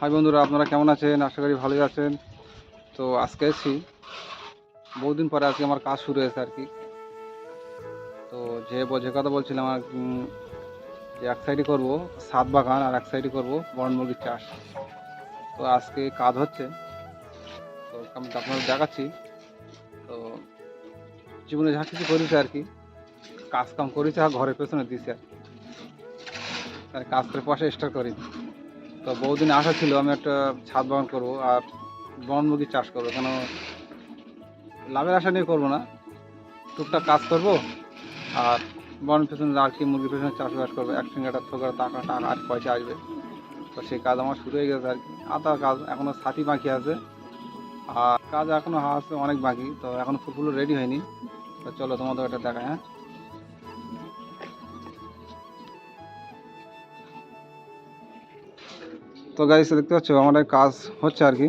High বন্ধুরা, আপনারা কেমন আছেন? আশা করি ভালোই আছেন। তো আজকে এসেছি বহুদিন পরে আজকে আমার কাজ শুরু হয়েছে আর কি। তো যে যে কথা বলছিলাম, আর যে এক সাইডে করব, সাত বাগান আর এক সাইডে করব বড় মুরগির চাষ। তো আজকে কাজ হচ্ছে। তো আমি আপনাদের দেখাচ্ছি। তো জীবনে যা কিছু করেছে আর কি কাজ কাম করেছে আর ঘরের পেছনে দিয়েছে আর কাজ করে পয়সা স্টার্ট করিনি। তো বহুদিন আশা ছিল আমি একটা ছাদ বাগান করব আর বন মুরগির চাষ করব, কেন লাভের আশা নিয়ে করব না। টুকটাক কাজ করব আর বন পেছনে আর কি মুরগির পেছনে চাষবাস করব, একসঙ্গে একটা ছোকরা টাকা টাকা আর পয়সা আসবে। তো সেই কাজ আমার শুরু হয়ে গেছে আর কি। আধা কাজ এখনও সাথী বাকি আছে আর কাজ এখনও আছে অনেক বাকি, তো এখনও ফুলগুলো রেডি হয়নি। তো চলো তোমাদের এটা দেখায় হ্যাঁ? তো গাড়ি দেখতে পাচ্ছ, আমাদের কাজ হচ্ছে আর কি।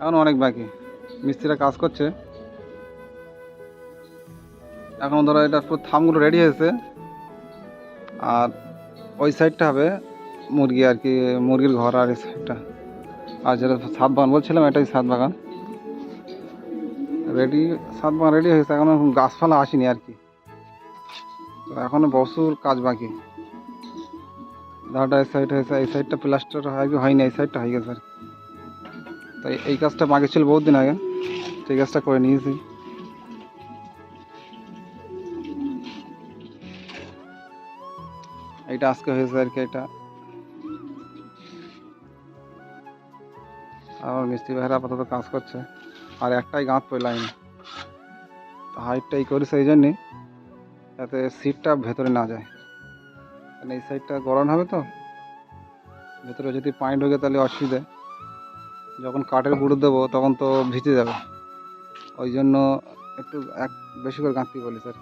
এখন অনেক বাকি। মিস্ত্রিরা কাজ করছে। এখন ধরো এটা পুরো থামগুলো রেডি হয়েছে। আর ওই সাইডটা হবে মুরগি আর কি, মুরগির ঘর আর এই সাইডটা আর যেটা সাত বাগান বলছিলাম, এটাই সাত বাগান। রেডি সাত বাগান রেডি হয়েছে, এখন গাছপালা আসেনি আর কি। তো এখনও প্রচুর কাজ বাকি। ধারটা এই সাইড হয়েছে এই সাইডটা প্লাস্টার হয়নি, এই সাইডটা হয়ে গেছে তাই এই কাজটা বাকি ছিল বহুত দিন আগে এই কাজটা করে নিয়েছি। এইটা আজকে হয়েছে আর কি এটা। আমার মিস্ত্রি ভাইরা আপাতত কাজ করছে, আর একটাই গাঁত পড়ে লাইন। হাইটটাই করেছে এই জন্যে, যাতে সিটটা ভেতরে না যায়। কারণ এই সাইডটা গরম হবে তো? ভেতরে যদি পানি ঢোকে তাহলে অসুবিধা। যখন কাঠের গুঁড়ো দেবো, তখন তো ভিজে যাবে। ওই জন্য একটু এক, বেশি করে গাঁথতে বলি, স্যার।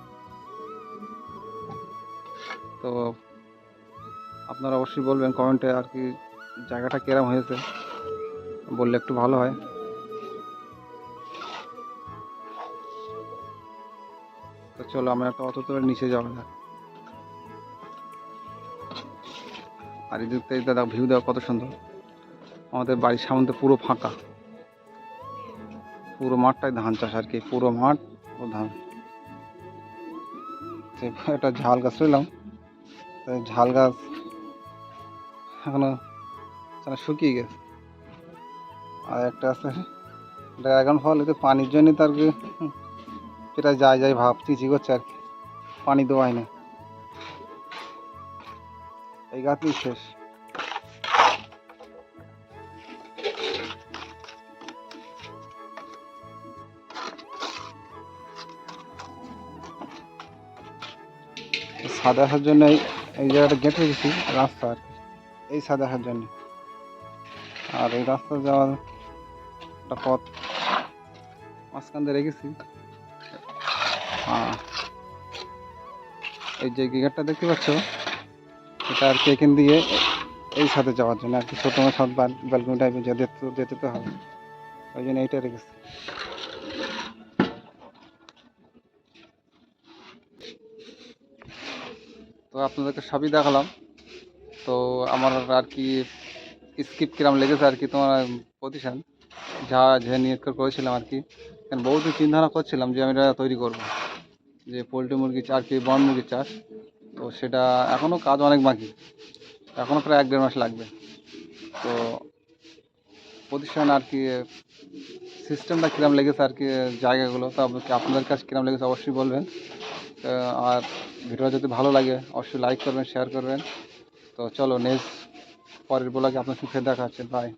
তো আপনারা অবশ্যই বলবেন কমেন্টে আর কি জায়গাটা কেরম হয়েছে। বললে একটু ভালো হয়। তো চলো, আমরা একটা অত নিচে যাব না আর এদিক থেকে দাদা ভিউ দেওয়া কত সুন্দর। আমাদের বাড়ির সামনে পুরো ফাঁকা। পুরো মাঠটাই ধান চাষ আর কি, পুরো মাঠ ও ধান। একটা ঝাল গাছ রইলাম। ঝাল গাছ এখনও শুকিয়ে গেছে। আর একটা আছে, ড্রাগন ফল এতে পানির জন্য তার এটা যায় যায় ভাব চিচি করছে আর কি। পানি দেওয়াই না। এই গাছই শেষ। সাদা আসার জন্য এই জায়গাটা গেঁথে গেছি, রাস্তা আর এই সাদা আসার জন্য। আর এই রাস্তা যাওয়ার একটা পথ মাঝখান দিয়ে রেখেছি। এই যে গেটটা দেখতে পাচ্ছ? এটা আর কি এখান দিয়ে এই সাথে যাওয়ার জন্য আর কি, ছোটো সাত ব্যালকনি টাইপের যেতে তো যেতে তো হবে। ওই জন্য এইটা রেখেছি। তো আপনাদেরকে সবই দেখালাম। তো আমার আর কি স্কিপ কিরাম লেগেছে আর কি তোমার প্রতিষ্ঠান যা যে নিয়োগ করেছিলাম আর কি। বহুত চিন্তা করছিলাম যে আমি এটা তৈরি করব। যে পোলট্রি মুরগি চাষ কি বন মুরগির চাষ। তো সেটা এখনও কাজ অনেক বাকি। এখনও প্রায় এক দেড় মাস লাগবে। তো প্রতিষ্ঠান আর কি, সিস্টেমটা কিরম লেগেছে আর কি, জায়গাগুলো, তো আপনাদের কাছে কিরম লেগেছে অবশ্যই বলবেন। আর ভিডিও যদি ভালো লাগে, অবশ্যই লাইক করবেন শেয়ার করবেন। তো চলো নেক্সট পরের ব্লগে আপনার সুখে দেখা হচ্ছে। বাই